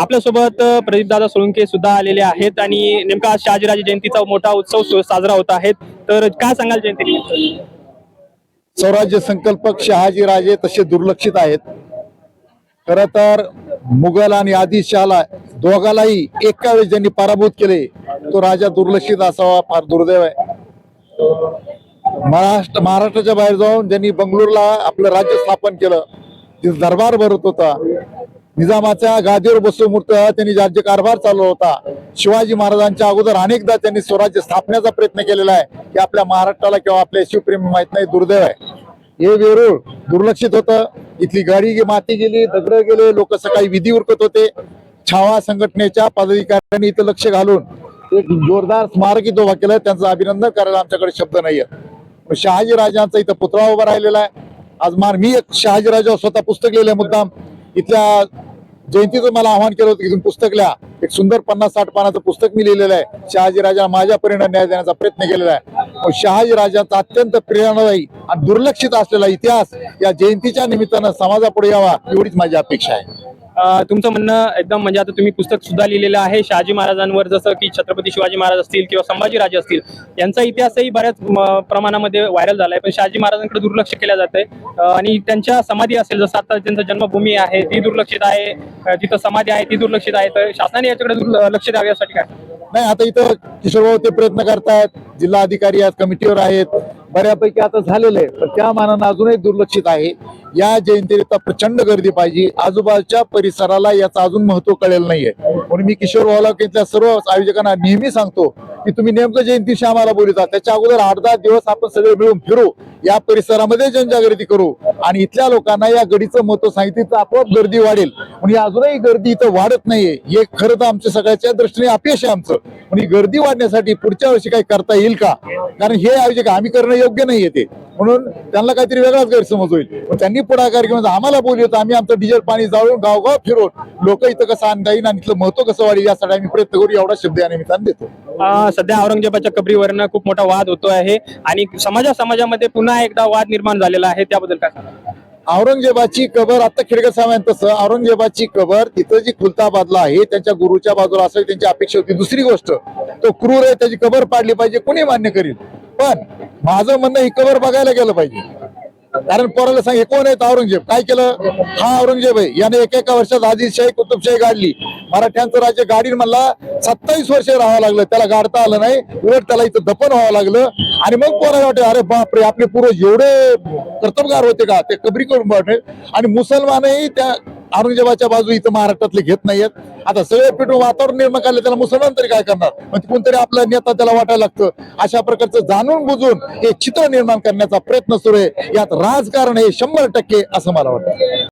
आपल्यासोबत प्रदीप दादा सोळंके सुद्धा आलेले आहेत आणि नेमका आज शहाजीराजे जयंतीचा मोठा उत्सव साजरा होत आहे. तर काय सांगाल जयंती स्वराज्य संकल्पक शहाजी राजे तसे दुर्लक्षित आहेत. खर तर मुघल आणि आदिशहाला दोघालाही एका वेळेस ज्यांनी पराभूत केले तो राजा दुर्लक्षित असावा फार दुर्दैव आहे. महाराष्ट्र महाराष्ट्राच्या बाहेर जाऊन ज्यांनी बंगलोरला आपलं राज्य स्थापन केलं तिथं दरबार भरत होता. निजामाच्या गादीवर बसून मूर्त त्यांनी राज्यकारभार चालवला होता शिवाजी महाराजांच्या अगोदर अनेकदा त्यांनी स्वराज्य स्थापण्याचा प्रयत्न केलेला आहे. की आपल्या महाराष्ट्राला किंवा आपल्या शिवप्रेमी माहीत नाही दुर्दैव आहे. हे वेरूळ दुर्लक्षित होतं. इथली गाडी माती गेली दगड गेले लोक सकाळी विधी उरकत होते. छावा संघटनेच्या पदाधिकाऱ्यांनी इथं लक्ष घालून एक जोरदार स्मारक इथं उभा केलं. त्यांचं अभिनंदन करायला आमच्याकडे शब्द नाहीये शहाजी राजांचा इथं पुतळा उभा राहिलेला आहे. आज मार मी एक शहाजी राजा स्वतः पुस्तक लिहिलंय मुद्दाम. इथल्या जयंतीचं मला आव्हान केलं होतं की पुस्तक लिहा एक सुंदर पन्नास साठ पानाचं पुस्तक मी लिहिलेलं आहे. शहाजी राजा माझ्या परिणाम न्याय देण्याचा प्रयत्न केलेला आहे. पण शहाजी राजाचा अत्यंत प्रेरणादायी आणि दुर्लक्षित असलेला इतिहास या जयंतीच्या निमित्तानं समाजापुढे यावा एवढीच माझी अपेक्षा आहे. तुमचं म्हणणं एकदम म्हणजे आता तुम्ही पुस्तक सुद्धा लिहिलेलं आहे. शहाजी महाराजांवर जसं की छत्रपती शिवाजी महाराज असतील किंवा संभाजीराजे असतील यांचा इतिहासही बऱ्याच प्रमाणामध्ये व्हायरल झालाय. पण शहाजी महाराजांकडे दुर्लक्ष केलं जात आहे आणि त्यांच्या समाधी असेल जसं आता त्यांचा जन्मभूमी आहे ती दुर्लक्षित आहे. तिथं समाधी आहे ती दुर्लक्षित आहे. तर शासनाने याच्याकडे लक्ष द्यावे यासाठी काय? नाही आता इथं किशोरभाऊ ते प्रयत्न करतायत जिल्हा अधिकारी आहेत कमिटीवर आहेत. बऱ्यापैकी आता झालेलं आहे. पण त्या मानानं अजूनही दुर्लक्षित आहे. या जयंतीला प्रचंड गर्दी पाहिजे. आजूबाजूच्या परिसराला याचं अजून महत्त्व कळेल नाहीये. म्हणून मी किशोर भाऊला इथल्या सर्व आयोजकांना नेहमी सांगतो की तुम्ही नेमकं जयंतीशी आम्हाला बोलता त्याच्या अगोदर आठ दहा दिवस आपण सगळे मिळून फिरू. या परिसरामध्ये जनजागृती करू आणि इथल्या लोकांना या गडीचं महत्त्व सांगितलं तर आपोआप गर्दी वाढेल. म्हणजे अजूनही गर्दी इथं वाढत नाहीये. हे खरं तर आमच्या सगळ्याच्या दृष्टीने अपयश आहे आमचं. म्हणजे गर्दी वाढण्यासाठी पुढच्या वर्षी काही करता येईल का? कारण हे आयोजक आम्ही करणं योग्य नाहीये ते. म्हणून त्यांना काहीतरी वेगळाच गैरसमज होईल. त्यांनी पुढाकार घेऊन आम्हाला बोलवतो आम्ही आमचं डिझेल पाणी जाळून गावगाव फिरून लोक इथं कसं आणता येईल आणि इथलं महत्त्व कसं वाढेल यासाठी आम्ही प्रयत्न करू. एवढा शब्द या निमित्तानं देतो. सध्या औरंगजेबाच्या कबरीवरनं खूप मोठा वाद होतो आहे. आणि समाजा समाजामध्ये पुन्हा एकदा वाद निर्माण झालेला आहे त्याबद्दल काय औरंगजेबाची कबर आता खिडकर साहेबांनी तसं औरंगजेबाची कबर तिथं जी खुलताबादला आहे त्यांच्या गुरुच्या बाजूला असावी त्यांची अपेक्षा होती. दुसरी गोष्ट तो क्रूर आहे त्याची कबर पाडली पाहिजे कोणी मान्य करील? पण माझं म्हणणं ही कबर बघायला गेलं पाहिजे. कारण पोराला सांग हे कोण आहेत औरंगजेब? काय केलं? हा औरंगजेब आहे. याने एका एका वर्षात आदिलशाही कुतुबशाही गाडली. मराठ्यांचं राज्य गाडी म्हणला सत्तावीस वर्ष राहावं लागलं. त्याला गाडता आलं नाही. उलट त्याला इथं दफन व्हावं लागलं. आणि मग पोराला वाटे अरे बापरे आपले पूर्वज एवढे कर्तबगार होते का? ते कबरी करून वाटेल आणि मुसलमानही त्या औरंगजेबाच्या बाजू इथं महाराष्ट्रातले घेत नाहीयेत. आता सगळे पेटून वातावरण निर्माण केलं त्याला मुसलमान तरी काय करणार? मग कोणतरी आपला नेता त्याला वाटायला लागतं. अशा प्रकारचं जाणून बुजून हे चित्र निर्माण करण्याचा प्रयत्न सुरू आहे. यात राजकारण हे शंभर टक्के असं मला वाटतं.